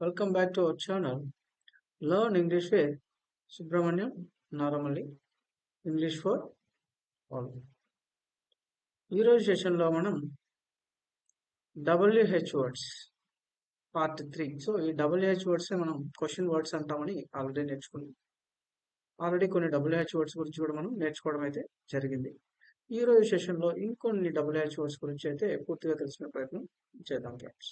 Welcome back to our channel learn English way Subrahmanyam Naramalli English for all ఈరోజు సెషన్లో మనం WH words part three so ఈ WH words మనం question words అంటామని already నేర్చుకున్నాం. Already కొన్ని డబ్ల్యూహెచ్ వర్డ్స్ గురించి కూడా మనం నేర్చుకోవడం అయితే జరిగింది. ఈరోజు సెషన్లో ఇంకొన్ని డబ్ల్యూహెచ్ వర్డ్స్ గురించి అయితే పూర్తిగా తెలిసిన ప్రయత్నం చేద్దాం ఫ్రెండ్స్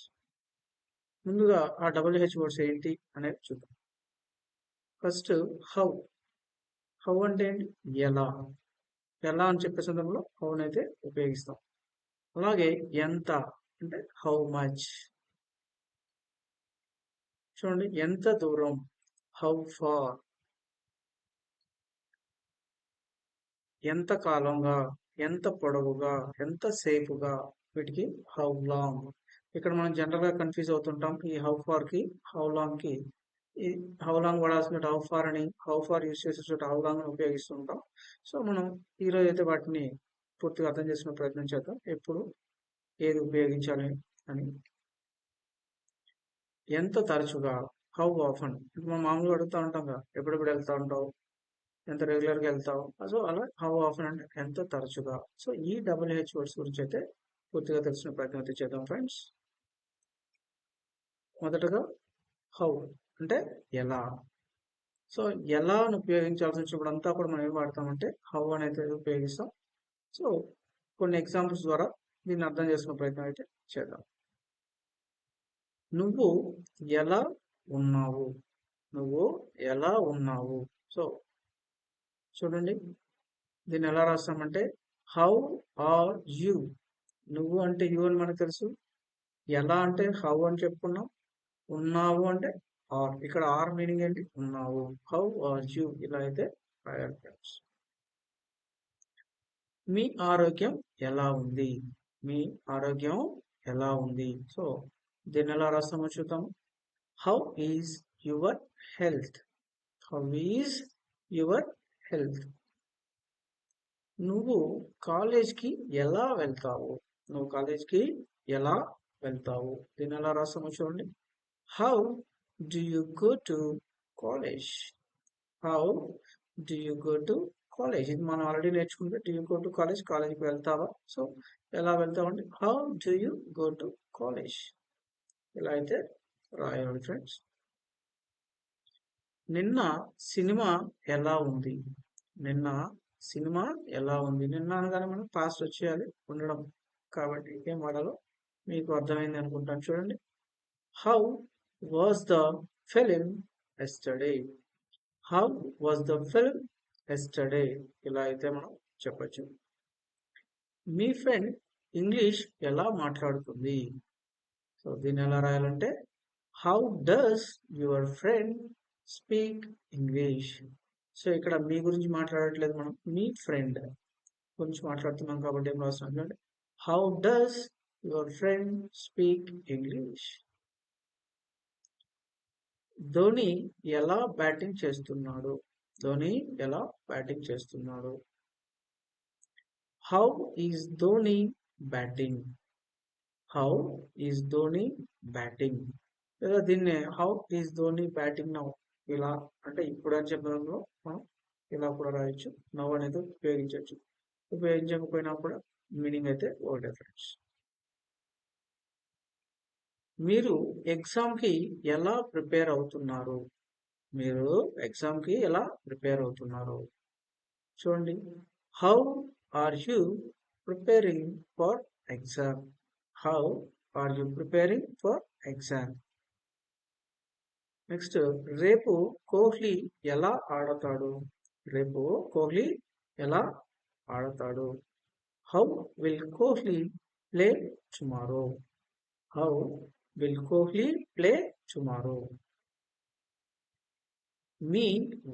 ముందుగా ఆ డబ్ల్యూహెచ్ వర్డ్స్ ఏంటి అనేది చూద్దాం. ఫస్ట్ హౌ హౌ అంటే ఏంటి? ఎలా. ఎలా అని చెప్పే సందర్భంలో హౌ అయితే ఉపయోగిస్తాం. అలాగే ఎంత అంటే హౌ మచ్ చూడండి ఎంత దూరం? హౌ ఫార్ ఎంత కాలంగా? ఎంత పొడవుగా? ఎంత సేపుగా? వీటికి హౌ లాంగ్ ఇక్కడ మనం జనరల్గా కన్ఫ్యూజ్ అవుతుంటాం ఈ హౌ ఫార్కి హౌ లాంగ్కి ఈ హౌ లాంగ్ వాడాల్సిన హౌ ఫార్ అని హౌ ఫార్ యూస్ చేసే చోట హౌ లాంగ్ అని ఉపయోగిస్తుంటాం. సో మనం ఈ రోజు అయితే వాటిని పూర్తిగా అర్థం చేసుకునే ప్రయత్నం చేద్దాం. ఎప్పుడు ఏది ఉపయోగించాలి అని. ఎంత తరచుగా హౌ ఆఫన్ మనం మామూలుగా అడుగుతూ ఉంటాం కదా ఎప్పుడెప్పుడు వెళ్తా ఉంటావు? ఎంత రెగ్యులర్గా వెళ్తావు? సో అలా హౌ ఆఫన్ అంటే ఎంత తరచుగా? సో ఈ డబ్ల్యూహెచ్ వర్డ్స్ గురించి అయితే పూర్తిగా తెలిసిన ప్రయత్నం అయితే చేద్దాం ఫ్రెండ్స్ మొదటగా హౌ అంటే ఎలా. సో ఎలా అని ఉపయోగించాల్సి వచ్చినప్పుడు అంతా కూడా మనం ఏం వాడతామంటే హౌ అనేది ఉపయోగిస్తాం. సో కొన్ని ఎగ్జాంపుల్స్ ద్వారా దీన్ని అర్థం చేసుకునే ప్రయత్నం అయితే చేద్దాం. నువ్వు ఎలా ఉన్నావు? నువ్వు ఎలా ఉన్నావు? సో చూడండి. దీన్ని ఎలా రాస్తామంటే హౌ ఆర్ యు నువ్వు అంటే యు అని మనకు తెలుసు. ఎలా అంటే హౌ అని చెప్పుకున్నాం. ఉన్నావు అంటే ఆర్ ఇక్కడ ఆర్ మీనింగ్ ఏంటి? ఉన్నావు. How are you? ఇలా అయితే రాయాలి ఫ్రెండ్స్. మీ ఆరోగ్యం ఎలా ఉంది? మీ ఆరోగ్యం ఎలా ఉంది? సో దీన్ని ఎలా రాస్తామో చూద్దాము how is your health? How is your health? నువ్వు కాలేజ్కి ఎలా వెళ్తావు? నువ్వు కాలేజ్కి ఎలా వెళ్తావు? దీన్ని ఎలా రాస్తామో చూడండి. How do you go to college how do you go to college ఇది మనం ఆల్రెడీ నేర్చుకుంటే do you go to college కాలేజ్కి వెళ్తావా? సో ఎలా వెళ్తామండి how do you go to college ఇలా అయితే రాయాలి ఫ్రెండ్స్ నిన్న సినిమా ఎలా ఉంది? నిన్న సినిమా ఎలా ఉంది? నిన్న అనగానే మనం పాస్ట్ వచ్చేయాలి ఉండడం. కాబట్టి ఏం వాడాలో మీకు అర్థమైంది అనుకుంటాను. చూడండి. How was the film yesterday how was the film yesterday ఇలా అయితే మనం చెప్పచ్చు. మీ ఫ్రెండ్ ఇంగ్లీష్ ఎలా మాట్లాడుతుంది? సో దీన్ని ఎలా రాయాలంటే how does your friend speak English so ఇక్కడ మీ గురించి మాట్లాడట్లేదు మనం మీ ఫ్రెండ్ గురించి మాట్లాడుతున్నాం కాబట్టి ఏం రాస్తున్నాం అంటే how does your friend speak English Dhoni ఎలా బ్యాటింగ్ చేస్తున్నాడు? ధోని ఎలా బ్యాటింగ్ చేస్తున్నాడు? How is Dhoni batting how is Dhoni batting లేదా దీన్ని how is Dhoni batting now ఇలా అంటే ఇప్పుడు అని చెప్పడంలో మనం ఇలా కూడా రాయొచ్చు. నవ్ అనేది ఉపయోగించవచ్చు ఉపయోగించకపోయినా కూడా మీనింగ్ అయితే ఒకటే ఫ్రెండ్స్ మీరు ఎగ్జామ్కి ఎలా ప్రిపేర్ అవుతున్నారు? మీరు ఎగ్జామ్కి ఎలా ప్రిపేర్ అవుతున్నారు? చూడండి. How are you preparing for exam? How are you preparing for exam? Next రేపు కోహ్లీ ఎలా ఆడతాడు? రేపు కోహ్లీ ఎలా ఆడతాడు? How will Kohli play tomorrow? How will Kohli play tomorrow? మీ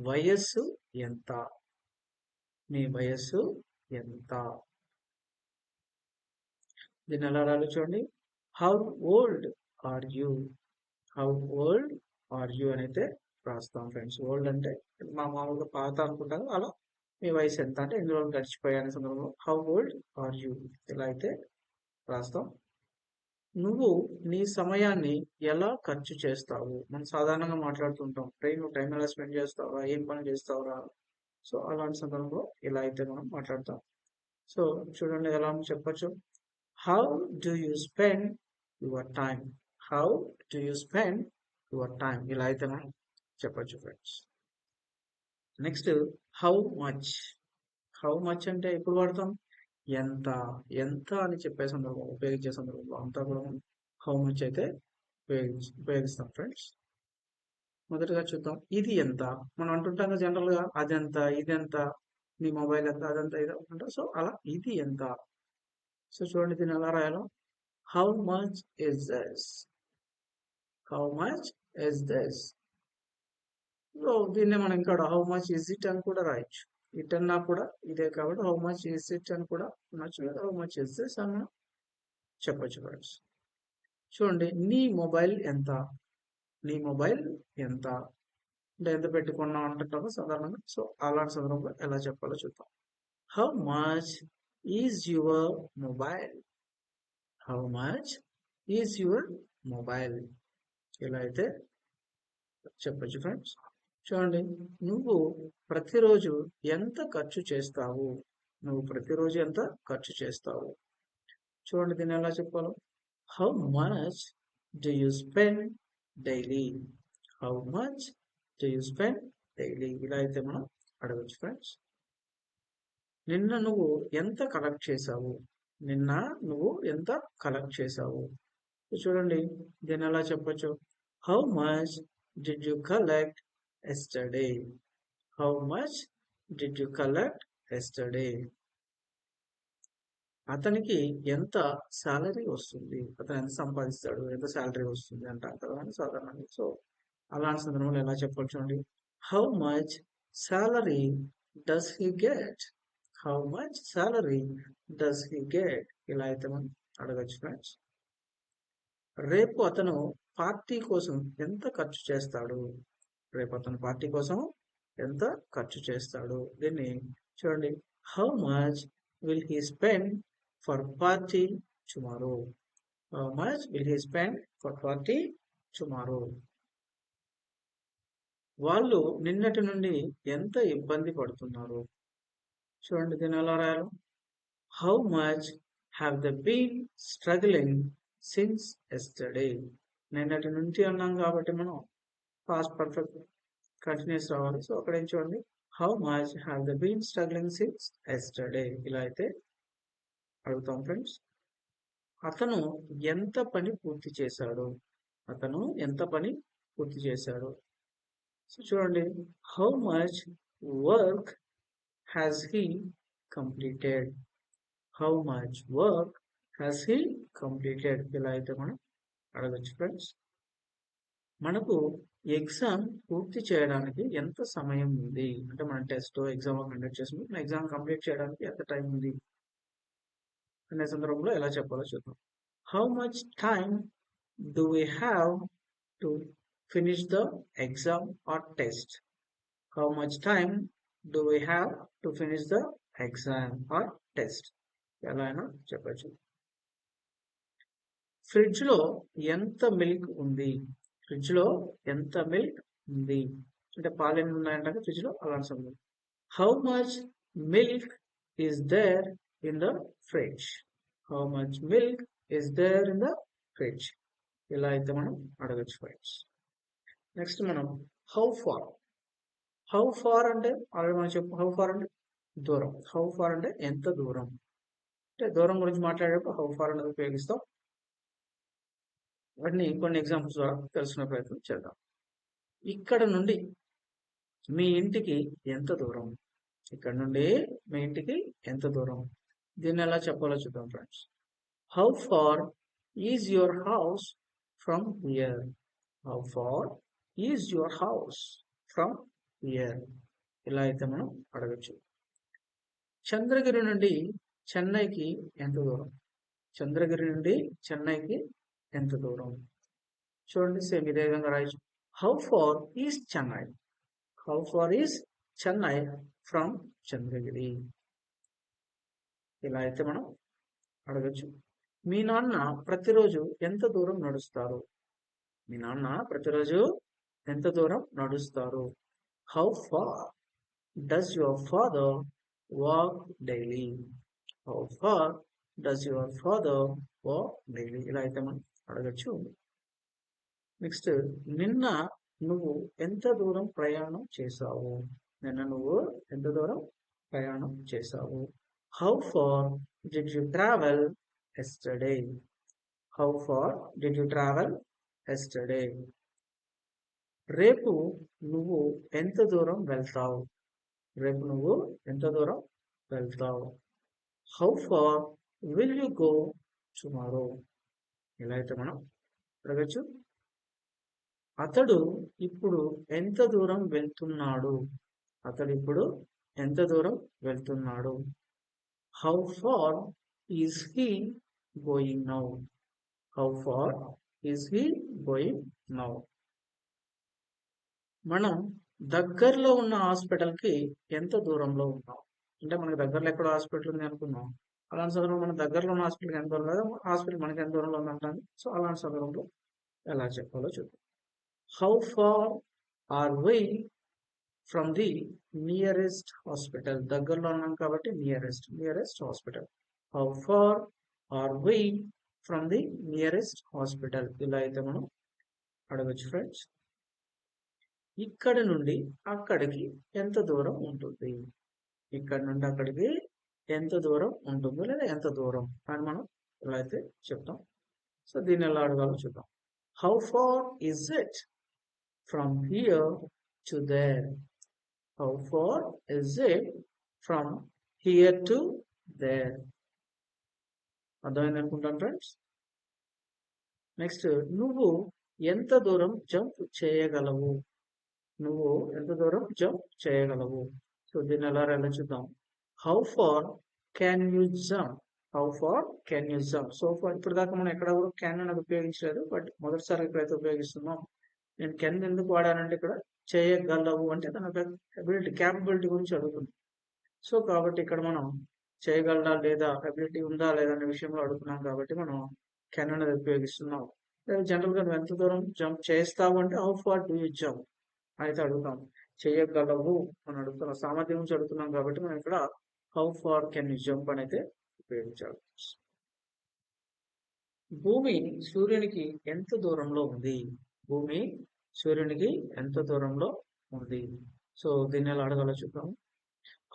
వయస్సు ఎంత? మీ వయస్సు ఎంత? దీన్ని ఎలా రాలు చూడండి. How old are you how old are you అని అయితే రాస్తాం ఫ్రెండ్స్. ఓల్డ్ అంటే మా మామూలుగా పాత అనుకుంటాను అలా మీ వయసు ఎంత? అంటే ఎన్ని రోజులు గడిచిపోయాయనే సందర్భంలో. హౌ ఓల్డ్ ఆర్ యూ ఇలా అయితే రాస్తాం. నువ్వు నీ సమయాన్ని ఎలా ఖర్చు చేస్తావు? మనం సాధారణంగా మాట్లాడుతుంటాం. ట్రైన్ నువ్వు టైం ఎలా స్పెండ్ చేస్తావా? ఏం పని చేస్తావురా? సో అలాంటి సందర్భంలో ఇలా అయితే మనం మాట్లాడతాం. సో చూడండి ఎలా చెప్పొచ్చు. How do you spend your time how do you spend your time ఇలా అయితే మనం చెప్పొచ్చు friends next how much how much అంటే ఎప్పుడు వాడతాం? ఎంత ఎంత అని చెప్పే సందర్భం ఉపయోగించే సందర్భంలో అంతా కూడా హౌ మచ్ అయితే ఉపయోగించి ఉపయోగిస్తాం ఫ్రెండ్స్. మొదటగా చూద్దాం ఇది ఎంత? మనం అంటుంటాం కదా జనరల్గా అదెంత ఇదెంత నీ మొబైల్ ఎంత అదంతా ఇది అంటాం సో అలా ఇది ఎంత? సో చూడండి దీన్ని ఎలా రాయాలో. How much is this? How much is this? So దీన్ని మనం ఇంకా హౌ మచ్ ఇస్ ఇట్ అని కూడా రాయొచ్చు. ఇట్ అన్నా కూడా ఇదే కాబట్టి హౌ మచ్ ఇస్ ఇట్ అని కూడా అనొచ్చు లేదా హౌ మచ్ ఇస్ దిస్ అని చెప్పొచ్చు ఫ్రెండ్స్ చూడండి నీ మొబైల్ ఎంత? నీ మొబైల్ ఎంత? అంటే ఎంత పెట్టుకున్నావు అంటుంటాము సాధారణంగా? సో అలాంటి సందర్భంలో ఎలా చెప్పాలో చూద్దాం. How much is your mobile how much is your mobile ఇలా అయితే చెప్పచ్చు ఫ్రెండ్స్ చూడండి నువ్వు ప్రతిరోజు ఎంత ఖర్చు చేస్తావు? నువ్వు ప్రతిరోజు ఎంత ఖర్చు చేస్తావు? చూడండి దీన్ని ఎలా చెప్పాలో. How much do you spend daily how much do you spend daily ఇలా అయితే మనం అడగచ్చు ఫ్రెండ్స్ నిన్న నువ్వు ఎంత కలెక్ట్ చేసావు నిన్న నువ్వు ఎంత కలెక్ట్ చేసావు చూడండి దీన్ని ఎలా చెప్పొచ్చు? How much did you collect yesterday how much did you collect yesterday అతనికి ఎంత శాలరీ వస్తుంది? అతను ఎంత సంపాదిస్తాడు? ఎంత శాలరీ వస్తుంది? అంటారు కదా అని సాధారణంగా. సో అలాంటి సందర్భంలో ఎలా చెప్పొచ్చు అండి how much salary does he get how much salary does he get ఇలా అయితే మనం అడగచ్చు ఫ్రెండ్స్ రేపు అతను పార్టీ కోసం ఎంత ఖర్చు చేస్తాడు? రేపు అతను పార్టీ కోసం ఎంత ఖర్చు చేస్తాడు దీన్ని చూడండి. How much will he spend for party tomorrow how much will he spend for party tomorrow వాళ్ళు నిన్నటి నుండి ఎంత ఇబ్బంది పడుతున్నారు? చూడండి దీని ఎలా రాయాలి. How much have the been struggling since yesterday నిన్నటి నుంచి అన్నాం కాబట్టి మనం పాస్ట్ పర్ఫెక్ట్ కంటిన్యూస్ రావాలి. సో అక్కడ ఏం చూడండి? How much have the been struggling since yesterday ఇలా అయితే అడుగుతాం ఫ్రెండ్స్ అతను ఎంత పని పూర్తి చేశాడు? అతను ఎంత పని పూర్తి చేశాడు? సో చూడండి. How much work has he completed how much work has he completed ఇలా అయితే మనం అడగచ్చు ఫ్రెండ్స్ మనకు ఎగ్జామ్ పూర్తి చేయడానికి ఎంత సమయం ఉంది? అంటే మన టెస్ట్ ఎగ్జామ్ కండక్ట్ చేసి ఎగ్జామ్ కంప్లీట్ చేయడానికి ఎంత టైం ఉంది? అనే సందర్భంలో ఎలా చెప్పాలో చూద్దాం. How much time do we have to finish the exam or test how much time do we have to finish the exam or test ఎలా అయినా చెప్పచ్చు. ఫ్రిడ్జ్లో ఎంత మిల్క్ ఉంది? ఫ్రిడ్జ్లో ఎంత మిల్క్ ఉంది? అంటే పాలు ఎన్ని ఉన్నాయంటే ఫ్రిడ్జ్లో అలాంటి సమయం how much milk is there in the fridge how much milk is there in the fridge ఇలా అయితే మనం అడగచ్చు ఫ్రెండ్స్ నెక్స్ట్ మనం హౌ ఫార్ హౌ ఫార్ అంటే ఆల్రెడీ మనం చెప్పు హౌ ఫార్ అంటే దూరం. హౌ ఫార్ అంటే ఎంత దూరం? అంటే దూరం గురించి మాట్లాడేటప్పుడు హౌ ఫార్ అనేది ఉపయోగిస్తాం. వాటిని కొన్ని ఎగ్జాంపుల్స్ ద్వారా తెలుసుకునే ప్రయత్నం చేద్దాం. ఇక్కడ నుండి మీ ఇంటికి ఎంత దూరం? ఇక్కడ నుండి మీ ఇంటికి ఎంత దూరం? దీన్ని ఎలా చెప్పాలో చూద్దాం friends how far is your house from here how far is your house from here ఇలా అయితే మనం అడగచ్చు. చంద్రగిరి నుండి చెన్నైకి ఎంత దూరం? చంద్రగిరి నుండి చెన్నైకి ఎంత దూరం? చూడండి సేమ్ ఇదే విధంగా రాయచ్చు. How far is Chennai how far is Chennai from Chandragiri ఇలా అయితే మనం అడగచ్చు. మీ నాన్న ప్రతిరోజు ఎంత దూరం నడుస్తారు? మీ నాన్న ప్రతిరోజు ఎంత దూరం నడుస్తారు? How far does your father walk daily how far does your father walk daily ఇలా అయితే మనం అడగచ్చు. నెక్స్ట్ నిన్న నువ్వు ఎంత దూరం ప్రయాణం చేశావు? నిన్న నువ్వు ఎంత దూరం ప్రయాణం చేశావు? How far did you travel yesterday how far did you travel yesterday రేపు నువ్వు ఎంత దూరం వెళ్తావు? రేపు నువ్వు ఎంత దూరం వెళ్తావు? How far will you go tomorrow ఇలా అయితే మనం అడగచ్చు? అతడు ఇప్పుడు ఎంత దూరం వెళ్తున్నాడు? అతడు ఇప్పుడు ఎంత దూరం వెళ్తున్నాడు? How far is he going now how far is he going now మనం దగ్గరలో ఉన్న హాస్పిటల్కి ఎంత దూరంలో ఉన్నాం? అంటే మనకి దగ్గరలో ఎక్కడ హాస్పిటల్ ఉంది అనుకున్నాం అలాంటి సందర్భంలో మన దగ్గరలో ఉన్న హాస్పిటల్కి ఎంత దూరం లేదా హాస్పిటల్ మనకి ఎంత దూరంలో ఉందంటాను సో అలాంటి సందర్భంలో ఎలా చెప్పాలో చూద్దాం. How far are we from the nearest hospital దగ్గరలో ఉన్నాం కాబట్టి nearest nearest hospital how far are we from the nearest hospital ఇలా అయితే మనం అడగచ్చు ఫ్రెండ్స్ ఇక్కడ నుండి అక్కడికి ఎంత దూరం ఉంటుంది? ఇక్కడ నుండి అక్కడికి ఎంత దూరం ఉంటుంది లేదా ఎంత దూరం అని మనం ఇలా అయితే చెప్తాం. సో దీన్ని ఎలా అడగాలో చూద్దాం. How far is it from here to there how far is it from here to there అర్థమైంది అనుకుంటాను ఫ్రెండ్స్ నెక్స్ట్ నువ్వు ఎంత దూరం జంప్ చేయగలవు? నువ్వు ఎంత దూరం జంప్ చేయగలవు? సో దీన్ని ఎలా ఎలా చూద్దాం. How far can you jump how far can you jump so far ఇప్పుడు దాకా మనం ఎక్కడ కూడా క్యాన్ అనేది ఉపయోగించలేదు బట్ మొదటిసారి ఎక్కడైతే ఉపయోగిస్తున్నాం నేను కెన్ ఎందుకు వాడానంటే ఇక్కడ చేయగలవు అంటే తన అబిలిటీ క్యాపబిలిటీ గురించి అడుగుతుంది. సో కాబట్టి ఇక్కడ మనం చేయగలరా లేదా అబిలిటీ ఉందా లేదా అనే విషయంలో అడుగుతున్నాం కాబట్టి మనం కెన్ అనేది ఉపయోగిస్తున్నాం లేదా జనరల్గా నువ్వు ఎంత దూరం జంప్ చేస్తావు అంటే how far do you jump అయితే అడుగుతాం. చేయగలవు అని అడుగుతున్నాం. సామర్థ్యం నుంచి అడుగుతున్నాం కాబట్టి మనం ఇక్కడ how far can you jump అని అయితే ఉపయోగించాలి. భూమి సూర్యునికి ఎంత దూరంలో ఉంది? భూమి సూర్యునికి ఎంత దూరంలో ఉంది? సో దీన్ని ఎలా అడగాలో చూద్దాం.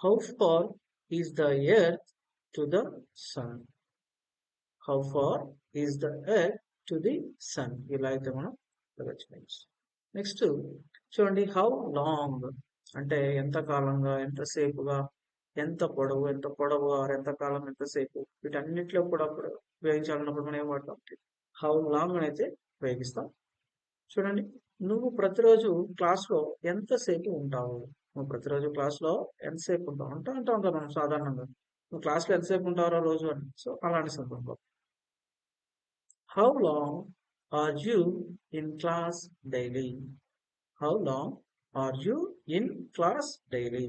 How far is the earth to the sun how far is the earth to the sun ఇలా అయితే మనం అడగచ్చు నెక్స్ట్ చూడండి హౌ లాంగ్ అంటే ఎంత కాలంగా ఎంతసేపుగా ఎంత పొడవు ఎంత పొడవు ఆర్ ఎంత కాలం ఎంతసేపు వీటన్నిటిలో కూడా అప్పుడు ఉపయోగించాలన్నప్పుడు మనం ఏం వాడతాం? హౌ లాంగ్ అయితే ఉపయోగిస్తాం. చూడండి నువ్వు ప్రతిరోజు క్లాస్లో ఎంతసేపు ఉంటావు? నువ్వు ప్రతిరోజు క్లాస్లో ఎంతసేపు ఉంటావు? అంటూ అంటాం కదా మనం సాధారణంగా. నువ్వు క్లాస్లో ఎంతసేపు ఉంటావరా రోజు అని. సో అలాంటి సందర్భం. How long are you in class daily how long are you in class daily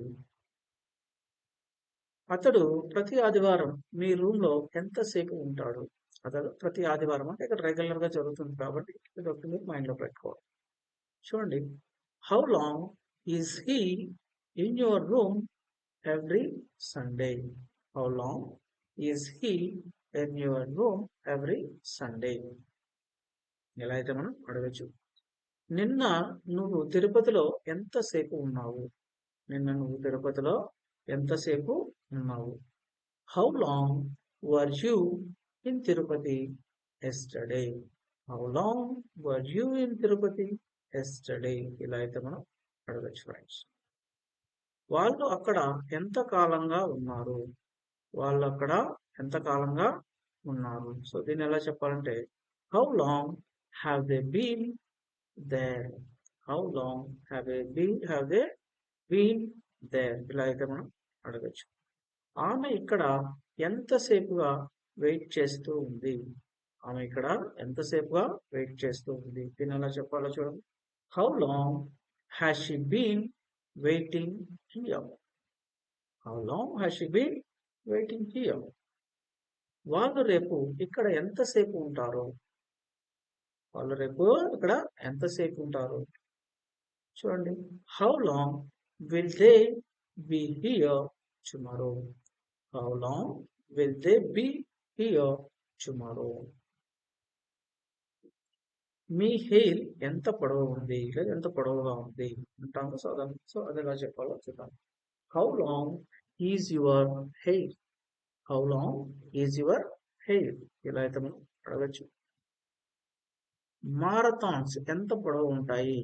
అతడు ప్రతి ఆదివారం మీ రూమ్లో ఎంతసేపు ఉంటాడు? అతడు ప్రతి ఆదివారం అంటే ఇక్కడ రెగ్యులర్గా జరుగుతుంది కాబట్టి ఇది ఒకటి మీరు మైండ్లో పెట్టుకోవాలి. చూడండి how long is he in your room every Sunday? How long is he in your room every Sunday? ఎలా అయితే మనం అడగచ్చు. నిన్న నువ్వు తిరుపతిలో ఎంతసేపు ఉన్నావు? నిన్న నువ్వు తిరుపతిలో ఎంతసేపు ఉన్నావు how long were you in Tirupati yesterday how long were you in Tirupati yesterday ఇలా అయితే మనం అడగచ్చు ఫ్రెండ్స్ వాళ్ళు అక్కడ ఎంత కాలంగా ఉన్నారు? వాళ్ళు అక్కడ ఎంత కాలంగా ఉన్నారు? సో దీన్ని ఎలా చెప్పాలంటే how long have they been there how long have a been have they been there ఇలా అయితే మనం అడగచ్చు. ఆమె ఇక్కడ ఎంతసేపుగా వెయిట్ చేస్తూ ఉంది? ఆమె ఇక్కడ ఎంతసేపుగా వెయిట్ చేస్తూ ఉంది? దీని ఎలా చెప్పాలో చూడండి. How long has she been waiting here how long has she been waiting here వాళ్ళు రేపు ఇక్కడ ఎంతసేపు ఉంటారు? వాళ్ళు రేపు ఇక్కడ ఎంతసేపు ఉంటారు? చూడండి. How long will they be here tomorrow How long will they be here tomorrow? మీ హెయిర్ ఎంత పొడవు ఉంది? లేదా ఎంత పొడవుగా ఉంది? అంటాము సో అదే సో అది ఎలా చెప్పాలో చూద్దాం. How long is your hair how long is your hair ఇలా అయితే మనం అడగచ్చు. మారథాన్స్ ఎంత పొడవు ఉంటాయి?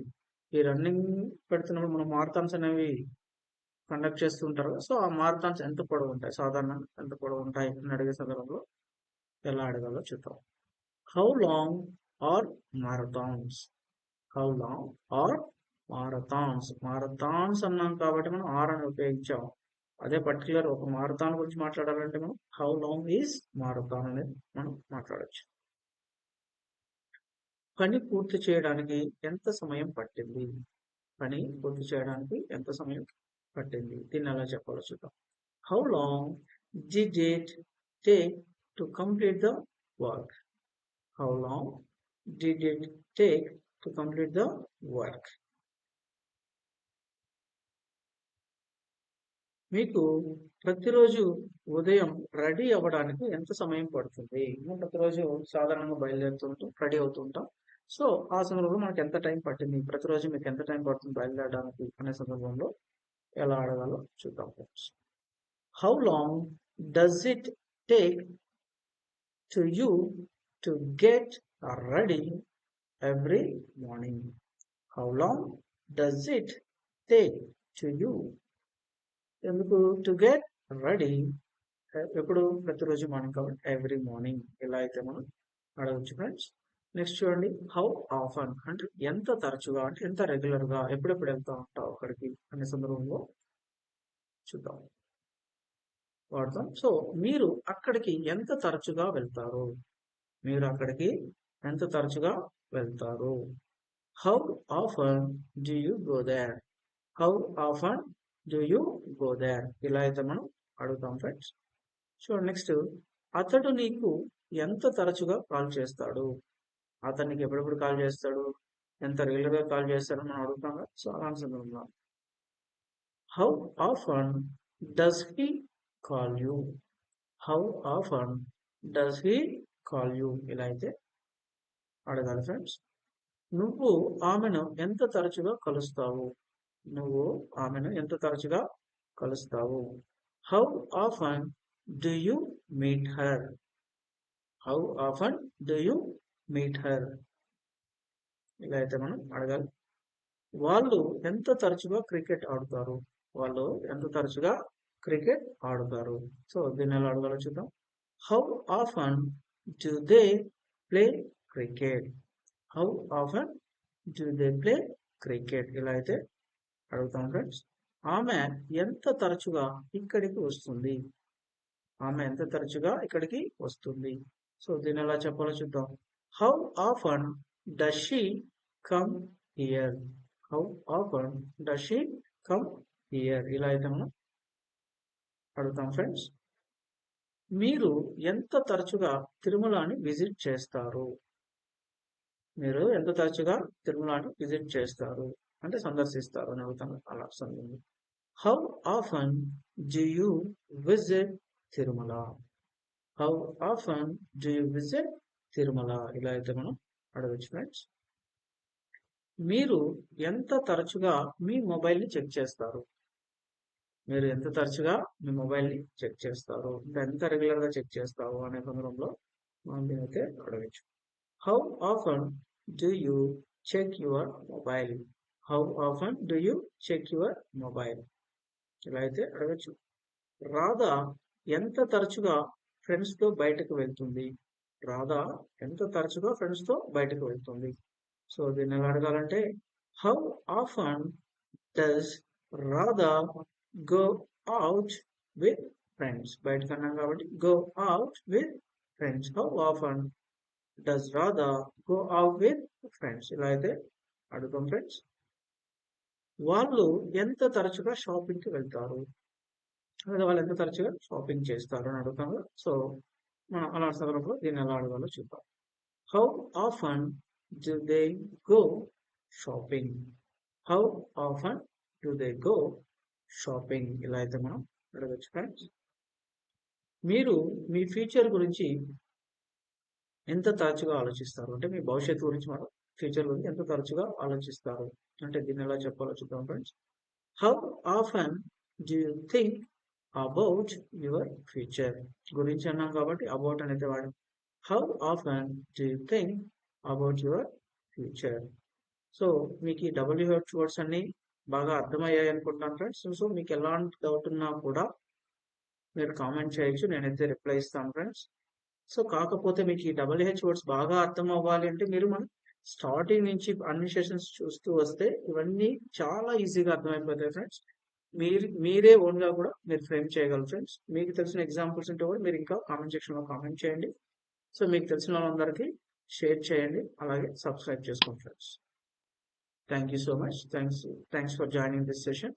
ఈ రన్నింగ్ పెడుతున్నప్పుడు మనం మారథాన్స్ అనేవి కండక్ట్ చేస్తుంటారు సో ఆ మారథాన్స్ ఎంత పొడవు ఉంటాయి? సాధారణంగా ఎంత పొడవు ఉంటాయి? అని అడిగే సందర్భంలో ఎలా అడగాలో చూద్దాం. How long are marathons how long are marathons marathons అన్నాం కాబట్టి మనం ఆర్ అని ఉపయోగించాం. అదే పర్టికులర్ ఒక మారథాన్ గురించి మాట్లాడాలంటే మనం హౌ లాంగ్ ఈజ్ మారథాన్ అనేది మనం మాట్లాడచ్చు. పని పూర్తి చేయడానికి ఎంత సమయం పట్టింది? పని పూర్తి చేయడానికి ఎంత సమయం పట్టింది. దీన్ని ఎలా చెప్పాలో చూద్దాం. How long the date take to complete the work how long the it take to complete the work మీకు ప్రతిరోజు ఉదయం రెడీ అవ్వడానికి ఎంత సమయం పడుతుంది? మేము ప్రతిరోజు సాధారణంగా బయలుదేరుతుంటాం రెడీ అవుతుంటాం సో ఆ సందర్భంలో మనకి ఎంత టైం పట్టింది? ప్రతిరోజు మీకు ఎంత టైం పడుతుంది బయలుదేరడానికి అనే సందర్భంలో ఎలా అడగాలో చూద్దాం friends how long does it take to you to get are ready every morning. How long does it take to you? ఎందుకు టు గెట్ రెడీ ఎప్పుడు ప్రతిరోజు మార్నింగ్ కాబట్టి ఎవ్రీ మార్నింగ్ ఇలా అయితే మనం అడగచ్చు ఫ్రెండ్స్ నెక్స్ట్ చూడండి. హౌ ఆఫన్ అంటే ఎంత తరచుగా అంటే ఎంత రెగ్యులర్గా ఎప్పుడెప్పుడు వెళ్తా ఉంటావు అక్కడికి అనే సందర్భంలో చూద్దాం. వాడతాం. సో మీరు అక్కడికి ఎంత తరచుగా వెళ్తారు? మీరు అక్కడికి ఎంత తరచుగా వెళ్తారు? How often do you go there how often do you go there ఇలా అయితే మనం అడుగుతాం ఫ్రెండ్స్ చూడండి నెక్స్ట్ అతడు నీకు ఎంత తరచుగా కాల్ చేస్తాడు? అతనికి ఎప్పుడెప్పుడు కాల్ చేస్తాడు? ఎంత రెగ్యులర్గా కాల్ చేస్తాడు మనం అడుగుతాం సో అలాంటి సందర్భంలో how often does he call you how often does he call you ఇలా అయితే అడగాలి ఫ్రెండ్స్ నువ్వు ఆమెను ఎంత తరచుగా కలుస్తావు? నువ్వు ఆమెను ఎంత తరచుగా కలుస్తావు? How often do you meet her how often do you meet her ఇలా అయితే మనం అడగాలి. వాళ్ళు ఎంత తరచుగా క్రికెట్ ఆడుతారు? వాళ్ళు ఎంత తరచుగా క్రికెట్ ఆడుతారు? సో దీన్ని ఎలా అడగాలో చూద్దాం. How often do they play cricket how often do they play cricket ఇలా అయితే అడుగుతాం ఫ్రెండ్స్ ఆమె ఎంత తరచుగా ఇక్కడికి వస్తుంది? ఆమె ఎంత తరచుగా ఇక్కడికి వస్తుంది? సో దీన్ని ఎలా చెప్పాలో చూద్దాం. How often does she come here how often does she come here ఇలా అయితే మనం అడుగుతాం ఫ్రెండ్స్ మీరు ఎంత తరచుగా తిరుమలని విజిట్ చేస్తారు? మీరు ఎంత తరచుగా తిరుమలని విజిట్ చేస్తారు? అంటే సందర్శిస్తారు అని అడుగుతాం. అలా సందర్భం how often do you visit Tirumala how often do you visit Tirumala ఇలా అయితే మనం అడగచ్చు ఫ్రెండ్స్ మీరు ఎంత తరచుగా మీ మొబైల్ని చెక్ చేస్తారు? మీరు ఎంత తరచుగా మీ మొబైల్ని చెక్ చేస్తారు? ఎంత రెగ్యులర్గా చెక్ చేస్తావు అనే సందర్భంలో మనం దీనైతే అడగచ్చు. How often do you check your mobile how often do you check your mobile ఇలా అయితే అడగచ్చు. రాధా ఎంత తరచుగా ఫ్రెండ్స్తో బయటకు వెళ్తుంది? రాధా ఎంత తరచుగా ఫ్రెండ్స్తో బయటకు వెళ్తుంది? సో దీన్ని ఎలా అడగాలంటే how often does Radha go out with friends బయటకు అన్నాం కాబట్టి go out with friends how often does Radha go out with friends ఇలా అయితే అడుగుతాం ఫ్రెండ్స్ వాళ్ళు ఎంత తరచుగా షాపింగ్కి వెళ్తారు? లేదా వాళ్ళు ఎంత తరచుగా షాపింగ్ చేస్తారు అని అడుగుతాము. సో మనం అలాంటి సందర్భంలో దీన్ని ఎలా అడగాలో చూద్దాం. How often do they go shopping how often do they go shopping ఇలా అయితే మనం అడగచ్చు ఫ్రెండ్స్ మీరు మీ ఫ్యూచర్ గురించి ఎంత తరచుగా ఆలోచిస్తారు? అంటే మీ భవిష్యత్తు గురించి మనం ఫ్యూచర్ గురించి ఎంత తరచుగా ఆలోచిస్తారు? అంటే దీన్ని ఎలా చెప్పాలో చూద్దాం friends how often do you think about your future గురించి అన్నాం కాబట్టి అబౌట్ అనేది వాడు. How often do you think about your future so మీకు ఈ డబ్ల్యూహెచ్ వర్డ్స్ అన్ని బాగా అర్థమయ్యాయి అనుకుంటాను ఫ్రెండ్స్ సో మీకు ఎలాంటి డౌట్ ఉన్నా కూడా మీరు కామెంట్ చేయొచ్చు. నేనైతే రిప్లై ఇస్తాను ఫ్రెండ్స్ సో కాకపోతే మీకు ఈ డబ్ల్యూహెచ్ వర్డ్స్ బాగా అర్థం అవ్వాలి అంటే మీరు మనం స్టార్టింగ్ నుంచి అన్ని సెషన్స్ చూస్తూ వస్తే ఇవన్నీ చాలా ఈజీగా అర్థమైపోతాయి ఫ్రెండ్స్ మీరు మీరే ఓన్గా కూడా మీరు ఫ్రేమ్ చేయగలరు ఫ్రెండ్స్. మీకు తెలిసిన ఎగ్జాంపుల్స్ ఉంటే కూడా మీరు ఇంకా కామెంట్ సెక్షన్లో కామెంట్ చేయండి. సో మీకు తెలిసిన వాళ్ళందరికీ షేర్ చేయండి. అలాగే సబ్స్క్రైబ్ చేసుకోండి friends. Thank you so much. Thanks thanks for joining this session.